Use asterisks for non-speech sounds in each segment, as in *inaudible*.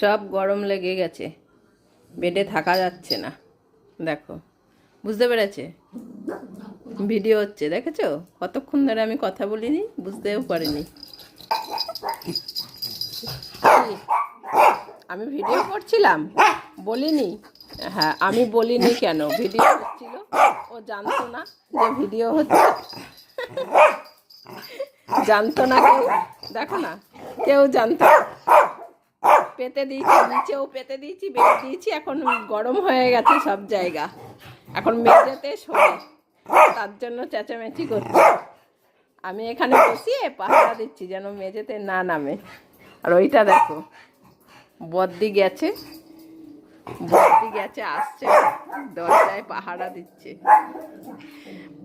সব গরম লেগে গেছে। বেডে থাকা যাচ্ছে না। দেখো, বুঝতে পেরেছে? ভিডিও হচ্ছে, দেখেছ? কতক্ষণ ধরে আমি কথা বলিনি, বুঝতেও পারিনি। আমি ভিডিও করছিলাম, বলিনি। হ্যাঁ আমি বলিনি কেন? ভিডিও হচ্ছিল ও জানতো না যে ভিডিও হচ্ছে। জানতো না কেউ, দেখো না, কেউ জানতো। পেতে দিয়েছি, নিচেও পেতে দিয়েছি বেড়ে দিয়েছি, এখন গরম হয়ে গেছে সব জায়গা। এখন মেঝেতে শোবে, তার জন্য চেঁচামেচি করছে। আমি এখানে বসিয়ে পাহারা দিচ্ছি যেন মেঝেতে না নামে। আর ওইটা দেখো, বদ্দি গেছে বদ্দি গেছে, আসছে, দরজায় পাহারা দিচ্ছে।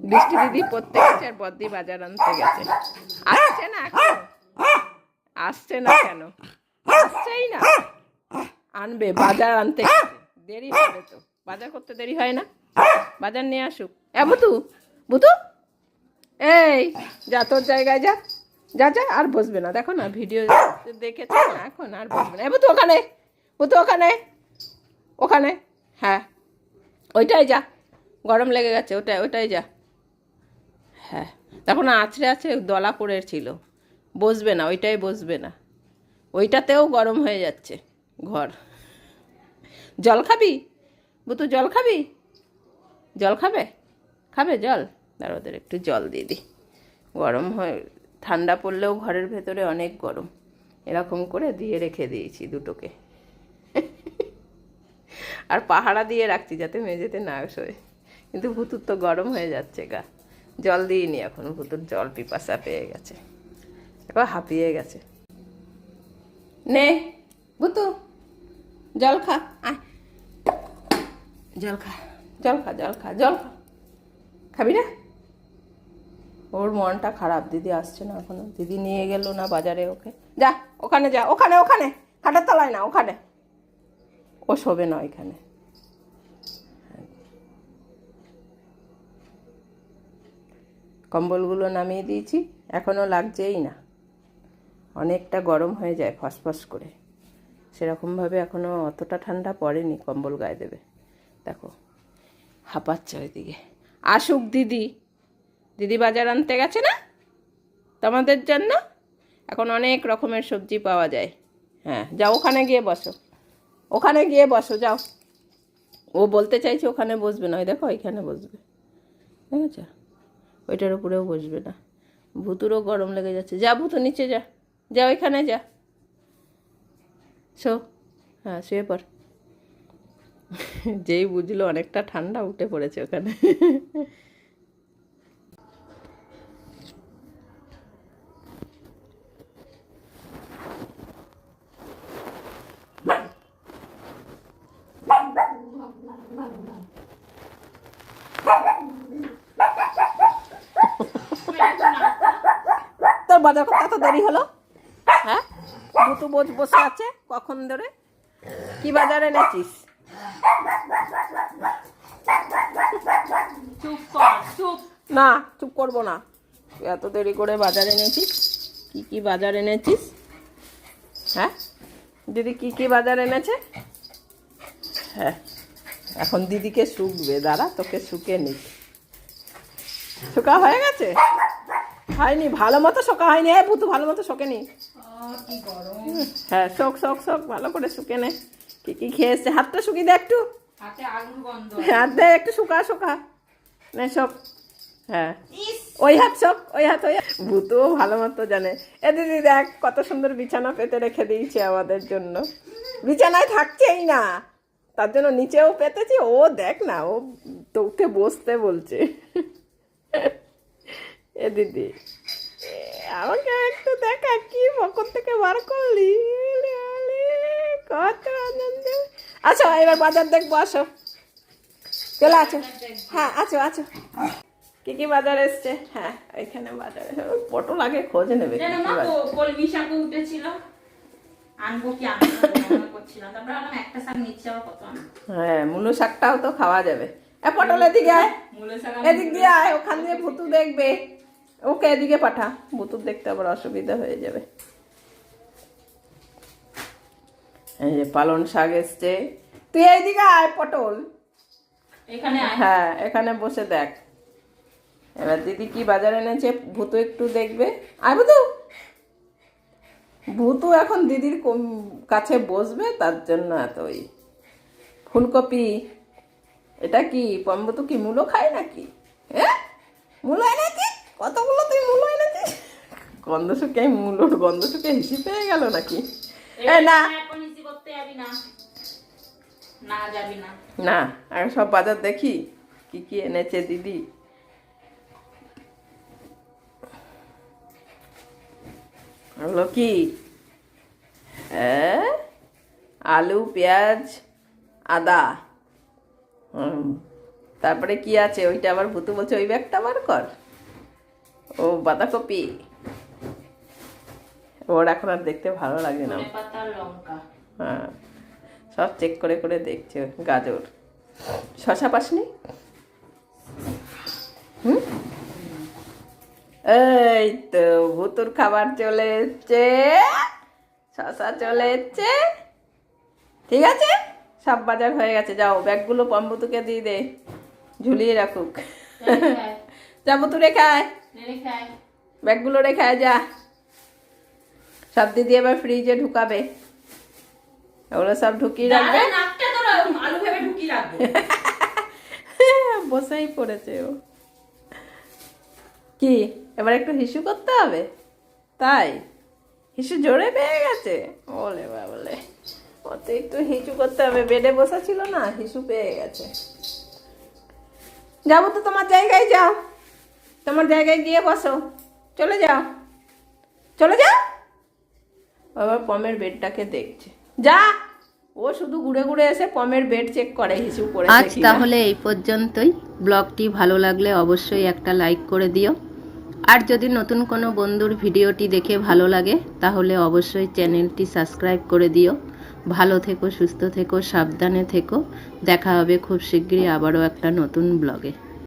বৃষ্টি দিদি পড়তে গেছে আর বদ্দি বাজার আনতে গেছে। আসছে না এখন? আসছে না কেন? আসছেই না। আনবে বাজার আনতে। দেরি হবে তো। বাজার করতে দেরি হয় না। বাজার নিয়ে আসুক। এ বুতু বুতু। এই যা তোর জায়গায় যা। যা যা আর বসবে না। দেখো না ভিডিও দেখেছে না? এখন আর বসবে না। এ বুতু ওখানে। বুতু ওখানে। ওখানে। হ্যাঁ। ওইটাই যা। গরম লেগে গেছে ওটাই ওটাই যা। হ্যাঁ। তখন আছড়ে আছড়ে দলা পড়েছিল বসবে না ওইটাই বসবে না। ওইটাতেও গরম হয়ে যাচ্ছে, ঘর। জল খাবি? বুতু, জল খাবি? জল খাবে? খাবে জল? দাঁড়া, ওদের একটু জল দিয়ে দিই। গরম হয়ে, ঠান্ডা পড়লেও ঘরের ভেতরে অনেক গরম। এরকম করে দিয়ে রেখে দিয়েছি দুটোকে। আর পাহারা দিয়ে রাখছি যাতে মেঝেতে না শোয়। কিন্তু ভুতুর তো গরম হয়ে যাচ্ছে গা। জল দিইনি এখন, ভুতুর জল পিপাসা পেয়ে গেছে। এবার হাঁপিয়ে গেছে। নে ভুতু জল খা আয়। জল খা। জল খা জল খা জল খা। খাবি না? ওর মনটা খারাপ দিদি আসছে না এখনও। দিদি নিয়ে গেল না বাজারে ওকে। যা ওখানে যা ওখানে ওখানে। খাটের তলায় না ওখানে। ও শোবে না ওইখানে। কম্বলগুলো নামিয়ে দিয়েছি এখনও লাগছেই না। অনেকটা গরম হয়ে যায় ফসফস করে। সেরকমভাবে এখনও অতটা ঠান্ডা পড়েনি, কম্বল গায়ে দেবে। দেখো, হাঁপাচ্ছে ওইদিকে। আসুক দিদি। দিদি বাজার আনতে গেছে না? তোমাদের জন্য? এখন অনেক রকমের সবজি পাওয়া যায়। হ্যাঁ যাও ওখানে গিয়ে বসো। ওখানে গিয়ে বসো, যাও। ও বলতে চাইছে ওখানে বসবে না। ওই দেখো, ওইখানে বসবে। ঠিক আছে ওইটার উপরেও বসবে না। ভুতুরও গরম লেগে যাচ্ছে। যা, ভুতু নিচে যা। যা, ওইখানে যা। শো। হ্যাঁ শুয়ে পড়। যেই বুঝলো অনেকটা ঠান্ডা উঠে পড়েছে ওখানে। তোর বাজার করতে এত দেরি হলো? হ্যাঁ? দুটো বোঝ বসে আছে কখন ধরে? কি বাজার এনেছিস? চুপ কর চুপ। না চুপ করব না। তুই এত দেরি করে বাজার এনেছিস? কি কি বাজার এনেছিস? হ্যাঁ? দিদি কি কি বাজার এনেছে? হ্যাঁ এখন দিদিকে শুকবে দাঁড়া তোকে শুকে নি শুকা হয়ে গেছে? হয়নি ভালো মতো শোকা হয়নি। হ্যাঁ পুতু ভালো মতো শোকে নি কি গরম হ্যাঁ শোক শোক শোক ভালো করে শুকে নে। কি কি খেয়ে এসছে হাতটা শুকিয়ে দে একটু। হাতে দে একটু শুকা শুকা। নে শোক। হ্যাঁ। ওই হাত শোক ওই হাত ওই। ভূতও ভালো মতো জানে। এ দিদি দেখ কত সুন্দর বিছানা পেতে রেখে দিয়েছে আমাদের জন্য। বিছানায় থাকছেই না। তার জন্য নিচেও পেতেছি। ও দেখ না ও তোকে বসতে বলছে। এ দিদি। আমাকে একটু দেখা কি পকর থেকে বার করলি? কত আনন্দ। আচ্ছা এবার বাজার দেখব আসো চলে আছো হ্যাঁ আছো আছো। কি কি বাজার এসছে? হ্যাঁ এখানে বাজারে। পটল আগে খোঁজ নেবে। কলমি শাকও উঠেছিল। আনব কি আনব না করছিলাম। তারপরে একটা শাক নিচ্ছে আবার কত হ্যাঁ মুলো শাকটাও তো খাওয়া যাবে। এ পটল এদিকে আয়। মূলো শাক এদিক দিয়ে আয় ওখান দিয়ে ভুতু দেখবে। ওকে এদিকে পাঠা। ভুতুর দেখতে আবার অসুবিধা হয়ে যাবে। এই যে পালন শাক এসছে। তুই এইদিকে আয় পটল। এখানে আয়। হ্যাঁ এখানে বসে দেখ। এবার দিদি কি বাজার এনেছে ভূতু একটু দেখবে। আয় ভূতু। ভূতু এখন দিদির কাছে বসবে তার জন্য এত ওই ফুলকপি। এটা কি পম্বতু কি মূলো খায় নাকি? হ্যাঁ? মূলো এনেছি কতগুলো তুই মূলো এনেছিস গন্ধ শুকে মূলোর গন্ধ শুকে হিসি পেয়ে গেল নাকি? এ না। না। আমি সব বাজার দেখি কি কি এনেছে দিদি। হলো কি? আলু পেঁয়াজ আদা। হুম তারপরে কি আছে? ওইটা আবার ভুতু বলছে ওই ব্যাগটা বার কর। ও বাঁধাকপি? ওর এখন আর দেখতে ভালো লাগে না। লঙ্কা। হ্যাঁ সব চেক করে করে দেখছে গাজর। শশা পাসনি? হুম? এই তো ভুতুর খাবার চলে এসছে। শশা চলে এসছে। ঠিক আছে? সব বাজার হয়ে গেছে যাও ব্যাগগুলো পম্বুতুকে দিয়ে দে। ঝুলিয়ে রাখুক। নেড়ে খায়, যা বুতু রেখে আয়। নেড়ে খায়। ব্যাগগুলো রেখে যা। সব দিদি এবার ফ্রিজে ঢুকাবে। ওগুলো সব ঢুকিয়ে রাখবে। *laughs* বসেই পড়েছে ও। কি এবার একটু হিসু করতে হবে? তাই? হিসু জোরে পেয়ে গেছে? বলে বলে ওতে একটু হিসু করতে হবে। বেডে বসা ছিল না হিসু পেয়ে গেছে। যাব তো তোমার জায়গায় যাও। তোমার জায়গায় গিয়ে বসো। চলে যাও। চলে যাও। আবার পমের বেডটাকে দেখছে। যা। ও শুধু ঘুরে ঘুরে এসে পমের বেড চেক করে হিসু করে আজ তাহলে এই পর্যন্তই। ব্লগটি ভালো লাগলে অবশ্যই একটা লাইক করে দিও। আর যদি নতুন কোনো বন্ধুর ভিডিওটি দেখে ভালো লাগে তাহলে অবশ্যই চ্যানেলটি সাবস্ক্রাইব করে দিও। ভালো থেকো সুস্থ থেকো সাবধানে থেকো। দেখা হবে খুব শীঘ্রই আবারও একটা নতুন ব্লগে।